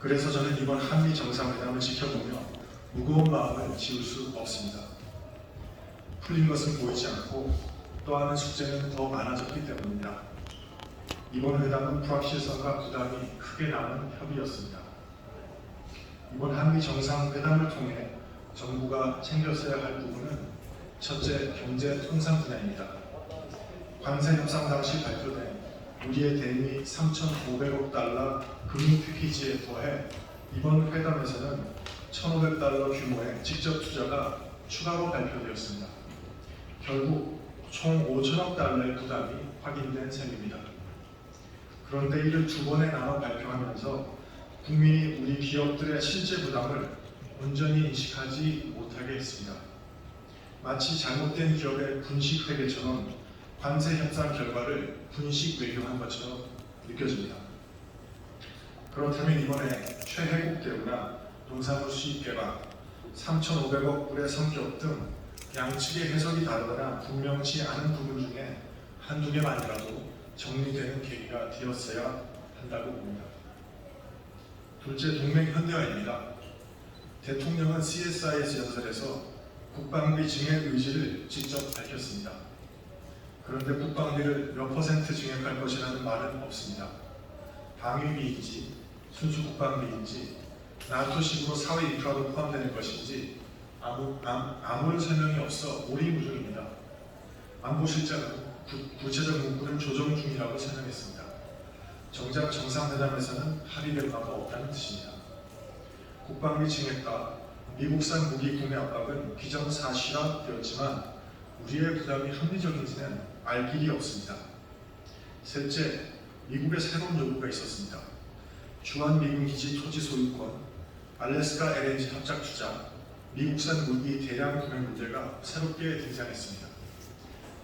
그래서 저는 이번 한미 정상회담을 지켜보며 무거운 마음을 지울 수 없습니다. 풀린 것은 보이지 않고 또 하는 숙제는 더 많아졌기 때문입니다. 이번 회담은 불확실성과 부담이 크게 남은 협의였습니다. 이번 한미 정상회담을 통해 정부가 챙겼어야 할 부분은 첫째 경제 통상 분야입니다. 관세 협상 당시 발표된 우리의 대미 3,500억 달러 금융 패키지에 더해 이번 회담에서는 1,500달러 규모의 직접 투자가 추가로 발표되었습니다. 결국 총 5천억 달러의 부담이 확인된 셈입니다. 그런데 이를 두 번에 나눠 발표하면서 국민이 우리 기업들의 실제 부담을 온전히 인식하지 못하게 했습니다. 마치 잘못된 기업의 분식 회계처럼 관세 협상 결과를 분식 외교한 것처럼 느껴집니다. 그렇다면 이번에 최혜국 대우나 농산물 수입 개발, 3,500억 불의 성격 등 양측의 해석이 다르거나 분명치 않은 부분 중에 한두 개만이라도 정리되는 계기가 되었어야 한다고 봅니다. 둘째 동맹 현대화입니다. 대통령은 CSIS 연설에서 국방비 증액 의지를 직접 밝혔습니다. 그런데 국방비를 몇 퍼센트 증액할 것이라는 말은 없습니다. 방위비인지 순수 국방비인지 나토식으로 사회 인프라도 포함되는 것인지 아무, 아, 아무런 설명이 없어 오리무중입니다. 안보실장은 구, 구체적 문구는 조정 중이라고 설명했습니다. 정작 정상회담에서는 합의된 바가 없다는 뜻입니다. 국방비 증액과 미국산 무기 구매 압박은 기정사실화되었지만 우리의 부담이 합리적인지는 알 길이 없습니다. 셋째, 미국의 새로운 요구가 있었습니다. 주한 미군 기지 토지 소유권, 알래스카 LNG 합작 투자, 미국산 무기 대량 구매 문제가 새롭게 등장했습니다.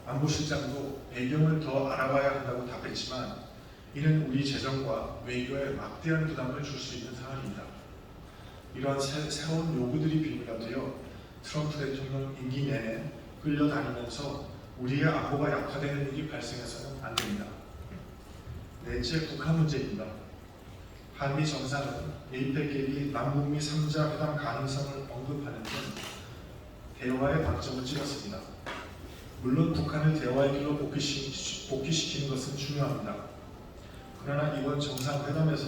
안보실장도 배경을 더 알아봐야 한다고 답했지만 이는 우리 재정과 외교에 막대한 부담을 줄 수 있는 상황입니다. 이러한 새, 새로운 요구들이 비밀화 되어 트럼프 대통령 임기 내내 끌려다니면서 우리의 안보가 약화되는 일이 발생해서는 안 됩니다. 넷째, 북한 문제입니다. 한미 정상은 에이펙계기 남북미 3자 회담 가능성을 언급하는 등 대화의 방점을 찍었습니다. 물론 북한을 대화의 길로 복귀시, 복귀시키는 것은 중요합니다. 그러나 이번 정상회담에서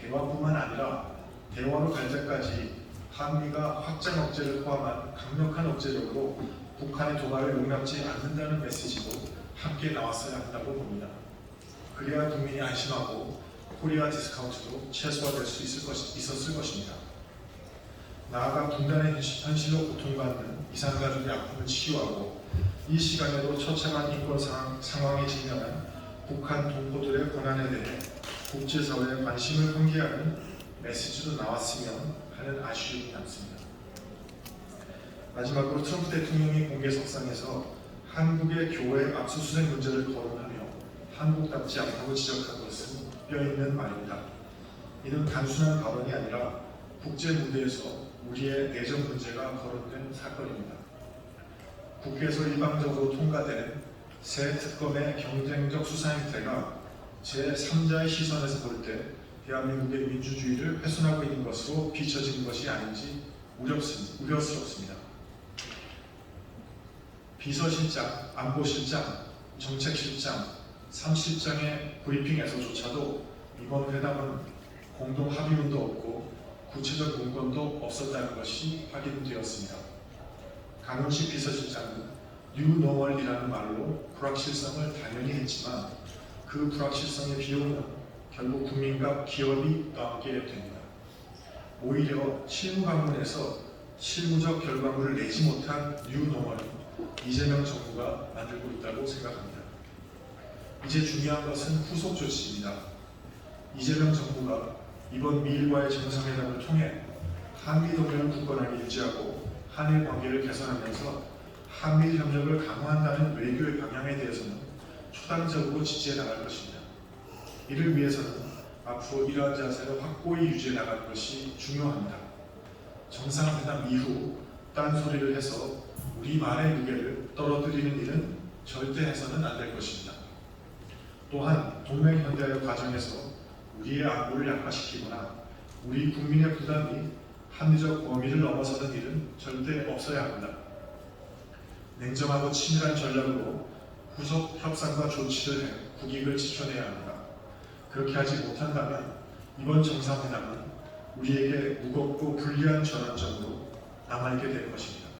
대화뿐만 아니라 대화로 갈 때까지 한미가 확장 억제를 포함한 강력한 억제력으로 북한의 도발을 용납지 않는다는 메시지도 함께 나왔어야 한다고 봅니다. 그래야 국민이 안심하고 코리아 디스카운트도 최소화될 수 있을 것, 있었을 것입니다. 나아가 분단의 현실- 현실로 고통받는 이산가족의 아픔을 치유하고 이 시간에도 처참한 인권 상황, 상황에 직면한 북한 동포들의 고난에 대해 국제사회의 관심을 환기하는 메시지도 나왔으면 하는 아쉬움이 남습니다. 마지막으로 트럼프 대통령이 공개석상에서 한국의 교회 압수수색 문제를 거론하며 한국답지 않다고 지적한 것은 뼈있는 말입니다. 이는 단순한 발언이 아니라 국제 무대에서 우리의 내정 문제가 거론된 사건입니다. 국회에서 일방적으로 통과되는 새 특검의 경쟁적 수사 행태가 제3자의 시선에서 볼 때 대한민국의 민주주의를 훼손하고 있는 것으로 비춰지는 것이 아닌지 우려스럽습니다. 비서실장, 안보실장, 정책실장, 3실장의 브리핑에서조차도 이번 회담은 공동 합의문도 없고 구체적 문건도 없었다는 것이 확인되었습니다. 강훈식 비서실장은 뉴노멀이라는 말로 불확실성을 당연히 했지만 그 불확실성의 비용은 결국 국민과 기업이 떠안게 됩니다. 오히려 실무 방문에서 실무적 결과물을 내지 못한 뉴노멀은 이재명 정부가 만들고 있다고 생각합니다. 이제 중요한 것은 후속 조치입니다. 이재명 정부가 이번 미일과의 정상회담을 통해 한미 동맹을 굳건하게 유지하고 한일 관계를 개선하면서 한미일 협력을 강화한다는 외교의 방향에 대해서는 초당적으로 지지해 나갈 것입니다. 이를 위해서는 앞으로 이러한 자세를 확고히 유지해 나가는 것이 중요합니다. 정상회담 이후 딴소리를 해서 우리 말의 무게를 떨어뜨리는 일은 절대 해서는 안 될 것입니다. 또한 동맹 현대화 과정에서 우리의 안보를 약화시키거나 우리 국민의 부담이 합리적 범위를 넘어서는 일은 절대 없어야 합니다. 냉정하고 치밀한 전략으로 후속 협상과 조치를 해 국익을 지켜내야 합니다. 그렇게 하지 못한다면 이번 정상회담은 우리에게 무겁고 불리한 전환점으로 남아있게 될 것입니다.